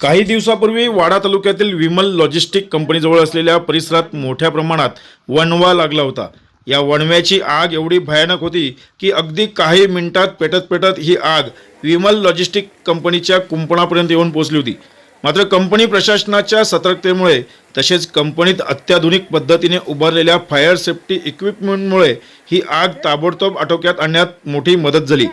काही दिवसापूर्वी वाडा तालुक्यातील विमल लॉजिस्टिक कंपनीजवळ असलेल्या परिसरात मोठ्या प्रमाणात वणवा लागला होता. या वणव्याची आग एवढी भयानक होती की अगदी काही मिनिटात पेटत पेटत ही आग विमल लॉजिस्टिक कंपनीच्या कुंपणापर्यंत येऊन पोहोचली होती. मात्र कंपनी प्रशासनाच्या सतर्कतेमुळे तसेच कंपनीत अत्याधुनिक पद्धतीने उभारलेल्या फायर सेफ्टी इक्विपमेंटमुळे ही आग ताबडतोब आटोक्यात आणण्यात मोठी मदत झाली.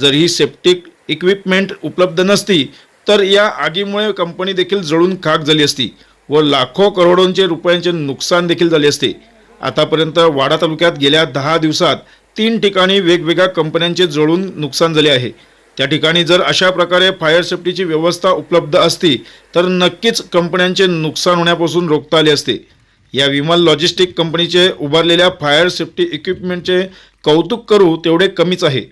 जर ही सेफ्टी इक्विपमेंट उपलब्ध नसती तर या आगीमुळे कंपनी देखील जळून खाक झाली असती व लाखो करोडोंचे रुपयांचे नुकसान देखील झाले असते. आतापर्यंत वाडा तालुक्यात गेल्या दहा दिवसात तीन ठिकाणी वेगवेगळ्या कंपन्यांचे जळून नुकसान झाले आहे. त्या ठिकाणी जर अशा प्रकारे फायर सेफ्टीची व्यवस्था उपलब्ध असती तर नक्कीच कंपन्यांचे नुकसान होण्यापासून रोखता आले असते. या विमल लॉजिस्टिक कंपनीचे उभारलेल्या फायर सेफ्टी इक्विपमेंटचे कौतुक करू तेवढे कमीच आहे.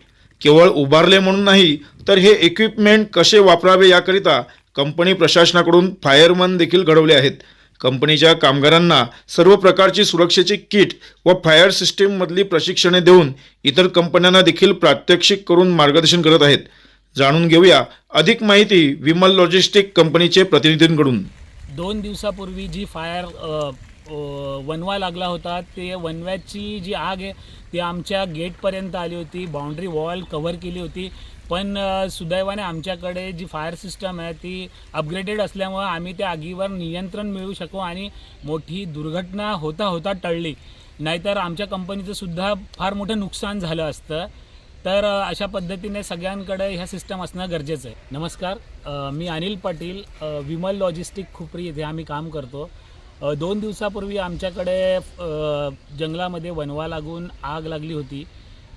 केवळ उभारले म्हणून नाही तर हे इक्विपमेंट कसे वापरावे याकरिता कंपनी प्रशासनाकडून फायरमन देखील घडवले आहेत. कंपनीच्या कामगारांना सर्व प्रकारची सुरक्षेची किट व फायर सिस्टीममधली प्रशिक्षणे देऊन इतर कंपन्यांना देखील प्रात्यक्षिक करून मार्गदर्शन करत आहेत. जाणून घेऊया अधिक माहिती विमल लॉजिस्टिक कंपनीचे प्रतिनिधींकडून. दोन दिवसापूर्वी जी फायर वनवा लागला होता. ते वनव्याची जी आग आहे ती आमच्या गेटपर्यंत आली होती. बाउंड्री वॉल कव्हर केली होती. पण सुदैवाने आमच्याकडे जी फायर सिस्टम आहे ती अपग्रेडेड असल्यामुळं आम्ही त्या आगीवर नियंत्रण मिळवू शकू आणि मोठी दुर्घटना होता होता टळली. नाहीतर आमच्या कंपनीचं सुद्धा फार मोठं नुकसान झालं असतं. तर अशा पद्धतीने सगळ्यांकडे ह्या सिस्टम असणं गरजेचं आहे. नमस्कार. मी अनिल पाटील. विमल लॉजिस्टिक खुपरी इथे आम्ही काम करतो. दोन दिवसापूर्वी आमच्याकडे जंगलामध्ये वनवा लागून आग लागली होती.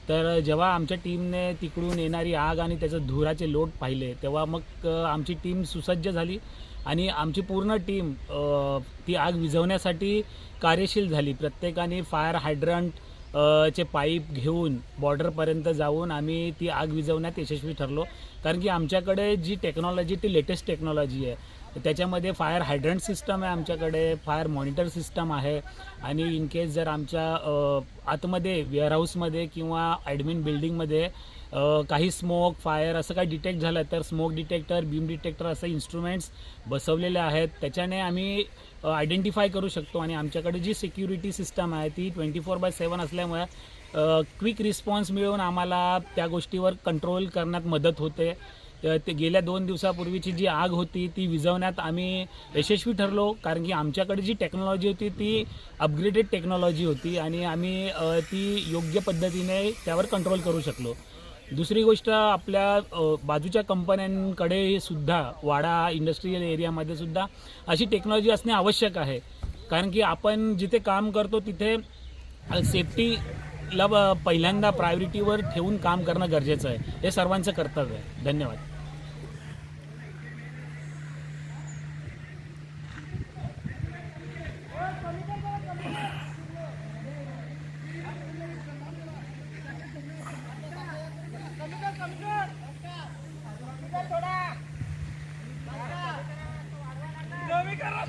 तर जेव्हा आमच्या टीमने तिकडून येणारी आग आणि त्याचं धुराचे लोट पाहिले तेव्हा मग आमची टीम सुसज्ज झाली आणि आमची पूर्ण टीम ती आग विझवण्यासाठी कार्यशील झाली. प्रत्येकाने फायर हायड्रंट चे पाईप घेऊन बॉर्डरपर्यंत जाऊन आम्ही ती आग विझवण्यात यशस्वी ठरलो. कारण की आमच्याकडे जी टेक्नॉलॉजी ती लेटेस्ट टेक्नॉलॉजी आहे. त्याच्यामध्ये फायर हायड्रंट सिस्टम आहे आमच्याकडे फायर मॉनिटर सिस्टम आहे. आणि इन केस जर आमच्या आतमध्ये वेअरहाऊसमध्ये किंवा ॲडमिन बिल्डिंगमध्ये काही स्मोक फायर असं काही डिटेक्ट झालं तर स्मोक डिटेक्टर बीम डिटेक्टर असं इन्स्ट्रुमेंट्स बसवलेले आहेत. त्याच्याने आम्ही आयडेंटिफाय करू शकतो. आणि आमच्याकडे जी सिक्युरिटी सिस्टम आहे ती ट्वेंटी फोर बाय सेवन असल्यामुळे क्विक रिस्पॉन्स मिळून आम्हाला त्या गोष्टीवर कंट्रोल करण्यात मदत होते. ते गेल्या दोन दिवसापूर्वीची जी आग होती ती विझवण्यात आम्ही यशस्वी ठरलो. कारण की आमच्याकडे जी टेक्नॉलॉजी होती ती अपग्रेडेड टेक्नॉलॉजी होती. आणि आम्ही ती योग्य पद्धतीने त्यावर कंट्रोल करू शकलो. दुसरी गोष्ट आपल्या बाजूच्या कंपन्यांकडे सुद्धा वाडा इंडस्ट्रीयल एरियामध्ये सुद्धा अशी टेक्नॉलॉजी असणे आवश्यक आहे. कारण की आपण जिथे काम करतो तिथे सेफ्टीला पहिल्यांदा प्रायोरिटीवर ठेवून काम करणं गरजेचं आहे. हे सर्वांचं कर्तव्य आहे. धन्यवाद. Jalan!